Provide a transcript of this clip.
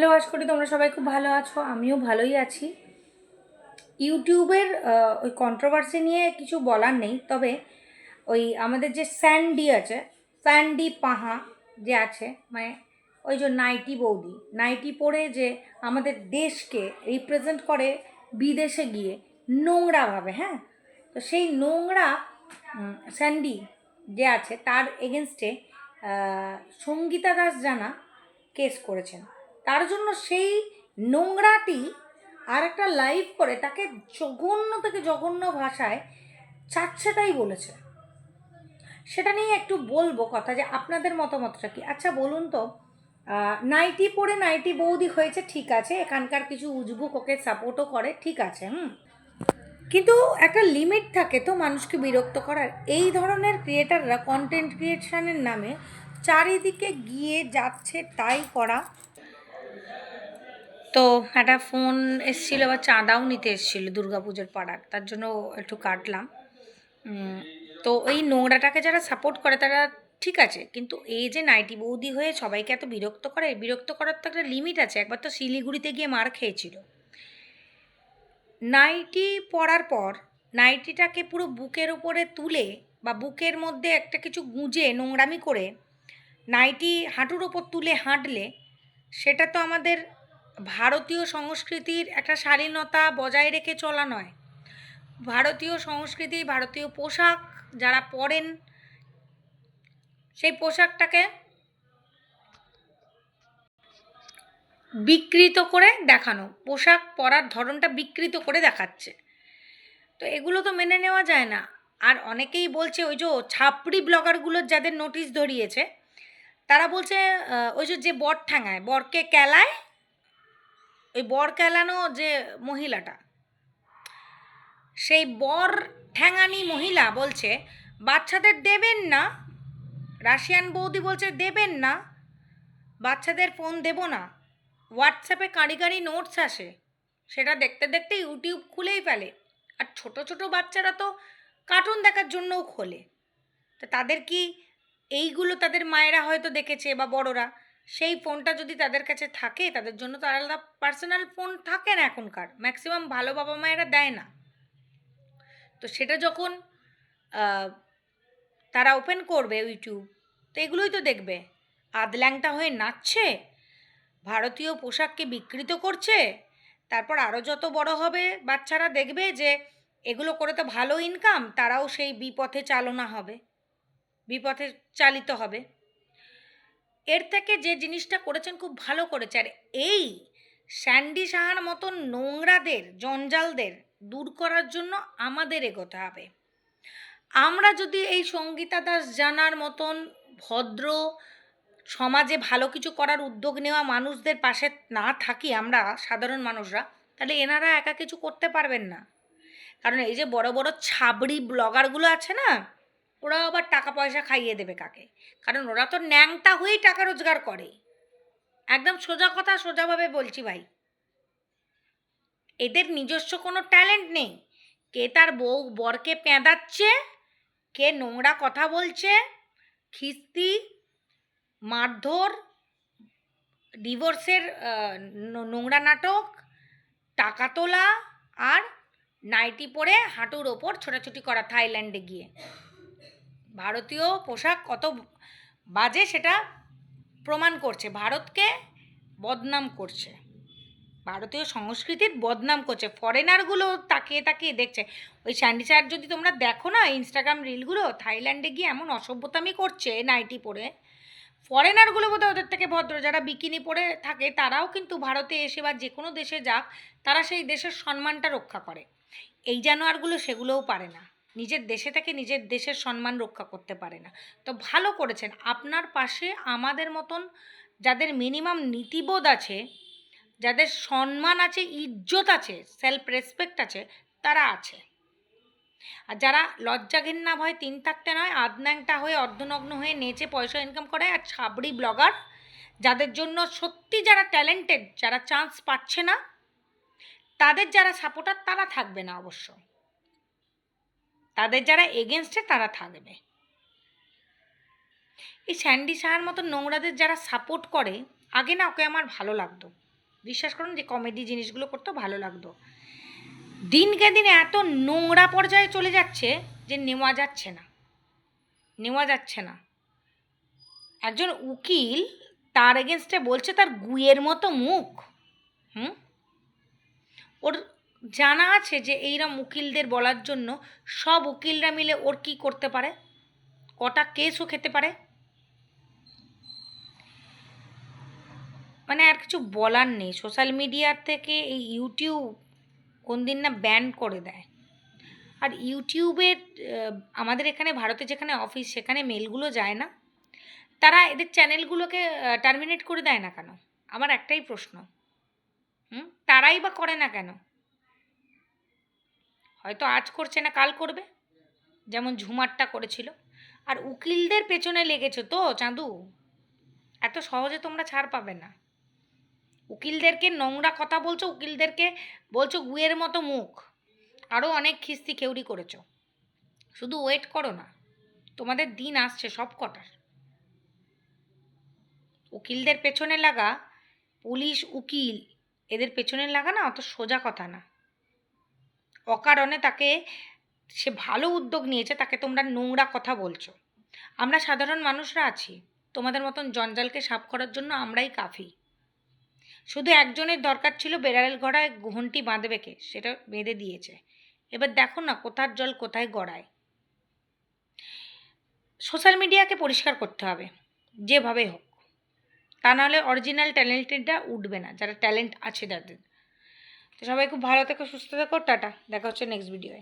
Hello আশা করি তোমরা সবাই খুব ভালো আছো। আমিও ভালোই আছি। ইউটিউবের ওই কন্ট্রোভার্সি নিয়ে কিছু বলার নেই, তবে ওই আমাদের যে স্যান্ডি আছে স্যান্ডি পাহা যে আছে মানে ওই যে নাইটি বৌদি নাইটি পরে যে আমাদের দেশকে রিপ্রেজেন্ট করে বিদেশে গিয়ে নোংরাভাবে হ্যাঁ? তো সেই নোংরা স্যান্ডি যে আছে, তার এগেনস্টে সঙ্গীতা দাস জানা কেস করেছেন। তার জন্য সেই নোংরাটি আর একটা লাইভ করে, তাকে জঘন্য থেকে জঘন্য ভাষায় চাচ্ছেটাই বলেছে। সেটা নিয়ে একটু বলব কথা যে আপনাদের মতামতটা কি? আচ্ছা বলুন তো নাইটি পরে নাইটি বৌদি হয়েছে, ঠিক আছে, এখানকার কিছু উজবুক ওকে সাপোর্টও করে, ঠিক আছে, হুম। কিন্তু একটা লিমিট থাকে তো মানুষকে বিরক্ত করার। এই ধরনের ক্রিয়েটাররা কন্টেন্ট ক্রিয়েশনের নামে চারিদিকে গিয়ে যাচ্ছে তাই করা। তো একটা ফোন এসেছিল বা চাঁদাও নিতে এসেছিল দুর্গাপুজোর পাড়ার, তার জন্য একটু কাটলাম। তো এই নোংরাটাকে যারা সাপোর্ট করে তারা ঠিক আছে, কিন্তু এই যে নাইটি বৌদি হয়ে সবাইকে এত বিরক্ত করে, বিরক্ত করার তো একটা লিমিট আছে, একবার তো শিলিগুড়িতে গিয়ে মার খেয়েছিল। নাইটি পরার পর, নাইটিটাকে পুরো বুকের উপরে তুলে বা বুকের মধ্যে একটা কিছু গুঁজে নোংরামি করে, নাইটি হাঁটুর ওপর তুলে হাঁটলে, সেটা তো আমাদের ভারতীয় সংস্কৃতির একটা শালীনতা বজায় রেখে চলা নয়। ভারতীয় সংস্কৃতি, ভারতীয় পোশাক যারা পরেন, সেই পোশাকটাকে বিকৃত করে দেখানো, পোশাক পরার ধরনটা বিকৃত করে দেখাচ্ছে। তো এগুলো তো মেনে নেওয়া যায় না। আর অনেকেই বলছে, ওই যে ছাপড়ি ব্লগারগুলোর যাদের নোটিশ ধরিয়েছে, তারা বলছে ওই যে বর ঠ্যাঙায়, বরকে কেলায় ওই বর কেলানো যে মহিলাটা, সেই বর ঠ্যাঙানি মহিলা বলছে, বাচ্চাদের দেবেন না, রাশিয়ান বৌদি বলছে দেবেন না, বাচ্চাদের ফোন দেব না, হোয়াটসঅ্যাপে কাঁড়ি কাঁড়ি নোটস আসে, সেটা দেখতে দেখতে ইউটিউব খুলেই ফেলে, আর ছোট ছোট বাচ্চারা তো কার্টুন দেখার জন্যও খোলে, তো তাদের কি এইগুলো তাদের মায়েরা হয়তো দেখেছে বা বড়রা? সেই ফোনটা যদি তাদের কাছে থাকে, তাদের জন্য তো আলাদা পার্সোনাল ফোন থাকে না এখনকার। ম্যাক্সিমাম ভালো বাবা মায়েরা দেয় না। তো সেটা যখন তারা ওপেন করবে ইউটিউব তো এগুলোই তো দেখবে। আদল্যাংটা হয়ে নাচছে, ভারতীয় পোশাককে বিকৃত করছে, তারপর আরও যত বড় হবে, বাচ্চারা দেখবে যে এগুলো করে তো ভালো ইনকাম তারাও সেই বিপথে চালনা হবে, বিপথে চালিত হবে। এর থেকে যে জিনিসটা করেছেন খুব ভালো করেছে আর এই স্যান্ডি সাহার মতন নোংরাদের, জঞ্জালদের দূর করার জন্য আমাদের এগোতে হবে। আমরা যদি এই সঙ্গীতা দাস জানার মতন ভদ্র, সমাজে ভালো কিছু করার উদ্যোগ নেওয়া মানুষদের পাশে না থাকি আমরা, সাধারণ মানুষরা, তাহলে এনারা একা কিছু করতে পারবেন না। কারণ এই যে বড় বড় ছাবড়ি ব্লগারগুলো আছে না ওরা আবার টাকা পয়সা খাইয়ে দেবে কাকে? কারণ ওরা তো ন্যাংটা হয়েই টাকা রোজগার করে। একদম সোজা কথা সোজাভাবে বলছি ভাই। এদের নিজস্ব কোনো ট্যালেন্ট নেই। কে তার বউ বরকে পেঁদাচ্ছে, কে নোংরা কথা বলছে, খিস্তি, মারধর, ডিভোর্সের নোংরা নাটক, টাকা তোলা আর নাইটি পরে হাঁটুর ওপর ছোটাছুটি করা থাইল্যান্ডে গিয়ে। ভারতীয় পোশাক কত বাজে সেটা প্রমাণ করছে। ভারতকে বদনাম করছে। ভারতীয় সংস্কৃতির বদনাম করছে। ফরেনারগুলো তাকিয়ে তাকিয়ে দেখছে। ওই স্যান্ডি স্যার যদি তোমরা দেখো না, ইনস্টাগ্রাম রিলগুলো, থাইল্যান্ডে গিয়ে এমন অসভ্যতামি করছে নাইটি পরে। ফরেনারগুলো বোধহয় ওদের থেকে ভদ্র। যারা বিকিনি পরে থাকে, তারাও কিন্তু ভারতে এসে বা যে কোনো দেশে যাক, তারা সেই দেশের সম্মানটা রক্ষা করে। এই জানোয়ারগুলো সেগুলোও পারে না। নিজের দেশে থেকে নিজের দেশের সম্মান রক্ষা করতে পারে না। তো ভালো করেছেন। আপনার পাশে আমাদের মতন যাদের মিনিমাম নীতিবোধ আছে, যাদের সম্মান আছে, ইজ্জত আছে সেলফ রেসপেক্ট আছে, তারা আছে। আর যারা লজ্জা ঘেন্না ভয় তিন থাকতে নয় আদন্যাংটা হয়ে, অর্ধনগ্ন হয়ে নেচে পয়সা ইনকাম করে আর ছাবড়ি ব্লগার যাদের জন্য সত্যি যারা ট্যালেন্টেড যারা চান্স পাচ্ছে না, তাদের যারা সাপোর্টার তারা থাকবে না অবশ্য। তাদের যারা এগেনস্টে তারা থাকবে। এই স্যান্ডি সাহার মতো নোংরাদের যারা সাপোর্ট করে, আগে না ওকে আমার ভালো লাগতো। বিশ্বাস করুন যে কমেডি জিনিসগুলো করতেও ভালো লাগতো। দিনকে দিন এত নোংরা পর্যায়ে চলে যাচ্ছে যে নেওয়া যাচ্ছে না। নেওয়া যাচ্ছে না। একজন উকিল তার এগেনস্টে বলছে তার গুয়ের মতো মুখ। হুম? ওর জানা আছে যে এইরকম উকিলদের বলার জন্য সব উকিলরা মিলে ওর কি করতে পারে? কটা কেসও খেতে পারে? মানে আর কিছু বলার নেই। সোশ্যাল মিডিয়ার থেকে এই ইউটিউব কোন দিন না ব্যান করে দেয়। আর ইউটিউবের আমাদের এখানে, ভারতে যেখানে অফিস, সেখানে মেলগুলো যায় না। তারা এদের চ্যানেলগুলোকে টার্মিনেট করে দেয় না কেন? আমার একটাই প্রশ্ন। হুম? তারাই বা করে না কেন? হয়তো আজ করছে না, কাল করবে। যেমন ঝুমারটা করেছিল। আর উকিলদের পেছনে লেগেছো তো, চাঁদু? এত সহজে তোমরা ছাড় পাবে না। উকিলদেরকে নোংরা কথা বলছো, উকিলদেরকে বলছো গুয়ের মতো মুখ। আরও অনেক খিস্তি খেউরি করেছ। শুধু ওয়েট করো না, তোমাদের দিন আসছে সব কটার। উকিলদের পেছনে লাগা পুলিশ, উকিল, এদের পেছনে লাগা না অত সোজা কথা না। অকারণে তাকে, সে ভালো উদ্যোগ নিয়েছে, তাকে তোমরা নোংরা কথা বলছো। আমরা সাধারণ মানুষরা আছি, তোমাদের মতন জঞ্জালকে সাফ করার জন্য আমরাই কাফি। শুধু একজনের দরকার ছিল বেড়াল গড়ায় ঘন্টি বাঁধবে কে, সেটা বেঁধে দিয়েছে। এবার দেখো না কোথার জল কোথায় গড়ায়। সোশ্যাল মিডিয়াকে পরিষ্কার করতে হবে যেভাবে হোক। তা নাহলে অরিজিনাল ট্যালেন্টেডরা উঠবে না, যারা ট্যালেন্ট আছে তাদের। তো সবাই খুব ভালো থেকো সুস্থ থেকো টাটা। দেখা হচ্ছে নেক্সট ভিডিওয়ে